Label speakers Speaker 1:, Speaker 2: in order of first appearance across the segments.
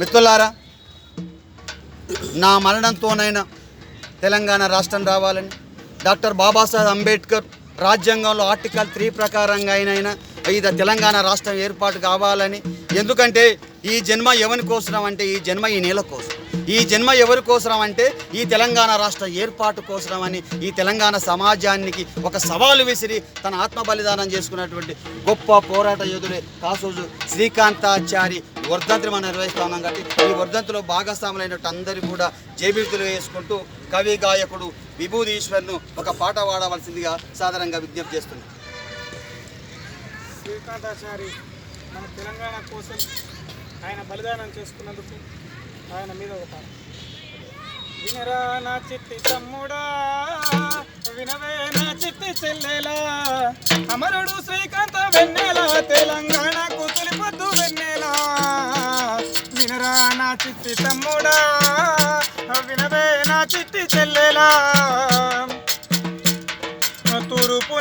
Speaker 1: మిత్రులారా నా మరణంతోనైనా తెలంగాణ రాష్ట్రం రావాలని డాక్టర్ బాబాసాహెబ్ అంబేద్కర్ రాజ్యాంగంలో ఆర్టికల్ త్రీ ప్రకారంగా అయినైనా ఇది తెలంగాణ రాష్ట్రం ఏర్పాటు కావాలని. ఎందుకంటే ఈ జన్మ ఎవరి కోసరం అంటే ఈ జన్మ ఈ నేల కోసం ఈ జన్మ ఎవరి కోసరం అంటే ఈ తెలంగాణ రాష్ట్ర ఏర్పాటు కోసరం అని ఈ తెలంగాణ సమాజానికి ఒక సవాలు విసిరి తన ఆత్మ బలిదానం చేసుకున్నటువంటి గొప్ప పోరాట యోధుడే కాసోజు శ్రీకాంతాచారి వర్ధంతిని మనం నిర్వహిస్తా ఉన్నాం కాబట్టి ఈ వర్ధంతిలో భాగస్వాములైనట్టు అందరూ కూడా జయబిరుతులు వేసుకుంటూ కవి గాయకుడు విభూదీశ్వర్ను ఒక పాట పాడవలసిందిగా సాధారణంగా విజ్ఞప్తి చేస్తుంది
Speaker 2: శ్రీకాంతాచారి మన తెలంగాణ కోసం ఆయన బలిదానం చేసుకున్నందుకు ఆయన మీద ఒక పాట. వినరా నా చిట్టి తమ్ముడా వినవే నా చిట్టి చెల్లెలా అమరుడు శ్రీకాంత వెన్నెల తెలంగాణకు తొలిపొద్దు వెన్నెలా. వినరా నా చిట్టి తమ్ముడా వినవే నా చిట్టి చెల్లెలా.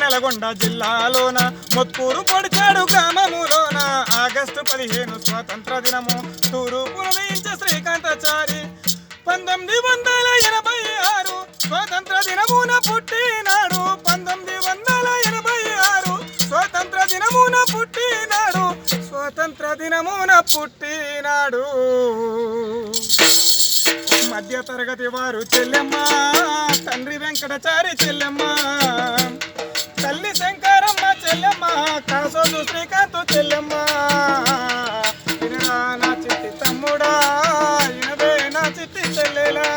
Speaker 2: నెలగొండ జిల్లాలోన మొత్కూరు పొడిచాడు గ్రామములోన. ఆగస్టు పదిహేను స్వాతంత్ర దినము తూర్పు ఉదయించే శ్రీకాంతాచారి. పంతొమ్మిది వందల ఎనభై ఆరు స్వాతంత్ర దినమున పుట్టినాడు. పంతొమ్మిది వందల ఎనభై ఆరు స్వాతంత్ర దినమున పుట్టినాడు. స్వాతంత్ర దినమున పుట్టినాడు. మధ్య తరగతి వారు చెల్లెమ్మ తండ్రి వెంకటచారి చెల్లెమ్మ. తల్లి శంకరమ్మ చెల్లెమ్మ కాసోదు శ్రీకాంత్ చెల్లెమ్మ. వినరా నా చిట్టి తమ్ముడా ఇనవే నా చిట్టి చెల్లెలా.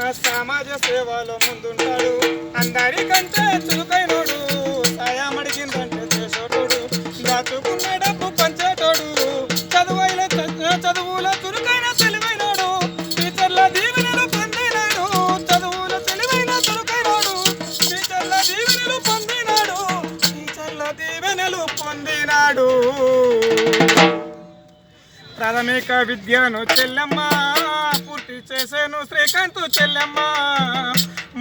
Speaker 2: ఆ సమాజ సేవలో ముందుంటాడు. అందరికంటే చురుకైనోడు. ప్రాథమిక విద్యను చెల్లెమ్మ పూర్తి చేసేను శ్రీకాంత్ చెల్లెమ్మ.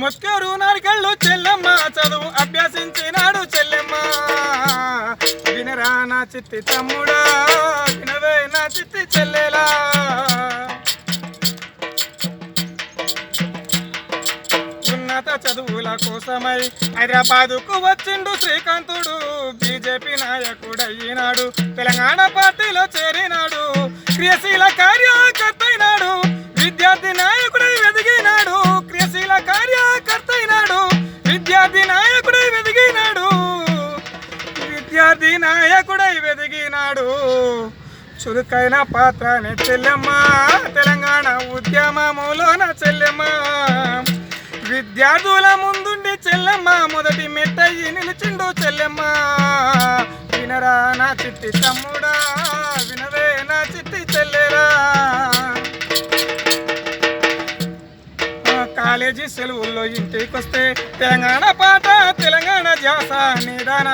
Speaker 2: ముస్కరు నరికళ్ళు చెల్లెమ్మ చదువు అభ్యసించినాడు చెల్లెమ్మ. వినరా నా చిట్టి తమ్ముడా వినవే నా చిట్టి చెల్లెలా. ఉన్నత చదువుల కోసమై హైదరాబాదుకు వచ్చిండు శ్రీకాంతుడు. బీజేపీ నాయకుడయ్యినాడు. తెలంగాణ పార్టీలో చేరినాడు. నాయకుడై వెదిగినాడు. విద్యార్థి నాయకుడై వెదిగినాడు. చురుకైన పాత్రని చెల్లెమ్మ తెలంగాణ ఉద్యమములోన చెల్లెమ్మ. విద్యార్థుల ముందుండి చెల్లెమ్మ మొదటి మెట్టయి నిలిచిండు చెల్లెమ్మ. వినరా నా చిట్టి తమ్ముడా వినరే నా చిట్టి చెల్లెరా. కాలేజీ సెలవుల్లో ఇంటికొస్తే తెలంగాణ పాట తెలంగాణ జాస నిదాన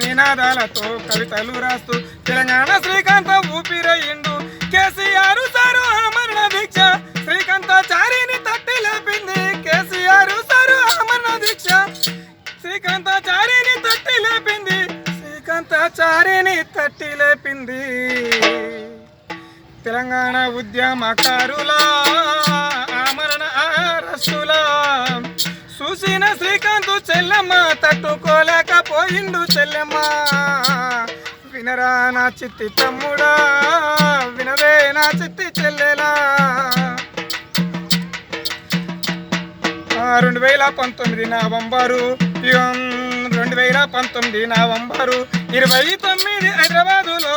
Speaker 2: నినాదాలతో కవితలు రాస్తూ తెలంగాణ శ్రీకాంత ఊపిరయ్యిండు. కేసీఆర్ సారు ఆమరణ దీక్ష శ్రీకాంతాచారిని తట్టి లేపింది కేసీఆర్ సారు ఆమరణ దీక్ష. శ్రీకాంతాచారిని తట్టి లేపింది శ్రీకాంతాచారిని తట్టి లేపింది. తెలంగాణ ఉద్యమకారుల ఆమరణ చూసిన శ్రీకాంత్ చెల్లెమ్మ తట్టుకోలేకపోయిండు చెల్లెమ్మ. వినరా నా చిత్తి తమ్ముడా వినవే నా చిత్తి చెల్లెలా. రెండు వేల పంతొమ్మిది నవంబరు రెండు వేల పంతొమ్మిది నవంబరు ఇరవై తొమ్మిది హైదరాబాదులో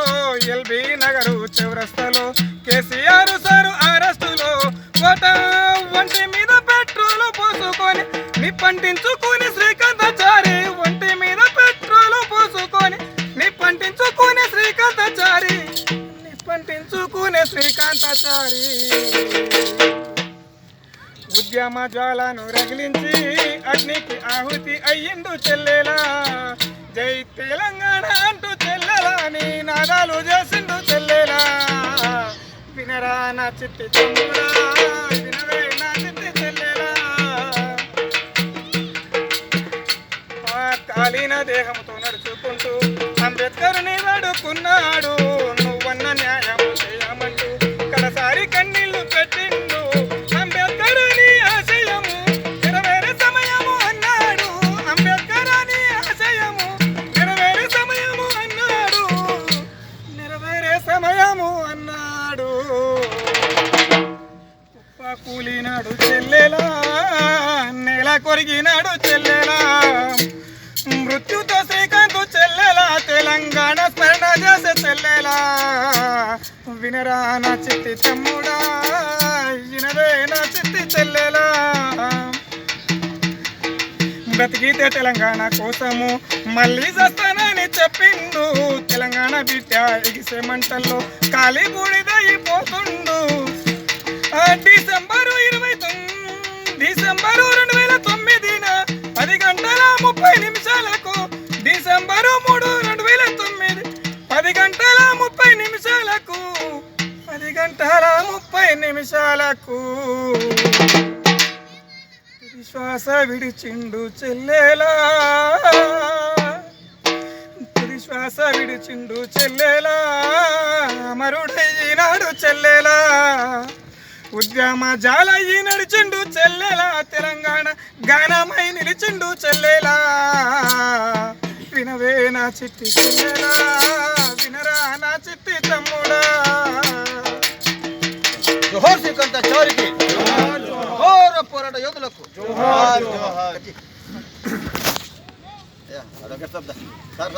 Speaker 2: ఎల్బీ నగరు చౌరస్తలో కేసీఆర్ సారు అరెస్టులో వంటి మీద పెట్రోల్ పోసుకొని నిప్పంటించుకొని శ్రీకాంతాచారి ఒంటి మీద పెట్రోలు పోసుకొని నిప్పంటించుకునే శ్రీకాంతాచారి నిప్పంటించుకునే శ్రీకాంతాచారి. ఉద్యమ జ్వాలను రగిలించి అగ్నికి ఆహుతి అయ్యిండు చెల్లెలా జై తెలంగాణ అంటూ చెల్లెలా నీ నాదాలు చేసిండు చెల్లెలా. వినరా నా చిట్టి తమ్ముడా దేహంతో నడుచుకుంటూ అంబేద్కరుని అంబేద్కర్ని వేడుకున్నాడు. నువ్వన్న న్యాయం చేయమంటూ కడసారి కన్నీళ్ళు పెట్టిండు. అంబేద్కరుని ఆశయము నెరవేరే సమయము అన్నాడు. అంబేద్కరుని ఆశయము నెరవేరే సమయము అన్నాడు. నెరవేరే సమయము అన్నాడు. కుప్ప కూలినాడు చెల్లెలా నేల కొరిగినాడు వినరా నా చిట్టి తమ్ముడా? వినవే నా చిట్టి చెల్లెలా? బ్రతికితే తెలంగాణ కోసము మళ్ళీ చేస్తానని చెప్పిండు. తెలంగాణ బిడ్డ ఎగిసే మంటల్లో కాలి బూడిదైపోతుండు డిసెంబరు ఇరవై తొమ్మిది డిసెంబరు రెండు వేల తొమ్మిదిన పది గంటల ముప్పై నిమిషాలకు డిసెంబరు మూడు నిమిషాలకు పది గంటల ముప్పై నిమిషాలకు. విశ్వాస విడిచిండు చెల్లెలా. తుది శ్వాస విడిచిండు చెల్లెలా. అమరుడైనాడు చెల్లెలా. ఉద్యమ జాలయ్యి నడిచిండు చెల్లెలా. తెలంగాణ గానమై నిలిచిండు చెల్లెలా. వినవే నా చిట్టి చెల్లెలా. వినరా నా చిట్టి తమ్ముడా
Speaker 1: జోహార్ శ్రీకాంత చారికి ఘోర పోరాట యోధులకు జోహార్ జోహార్ అదొక శబ్ద సార్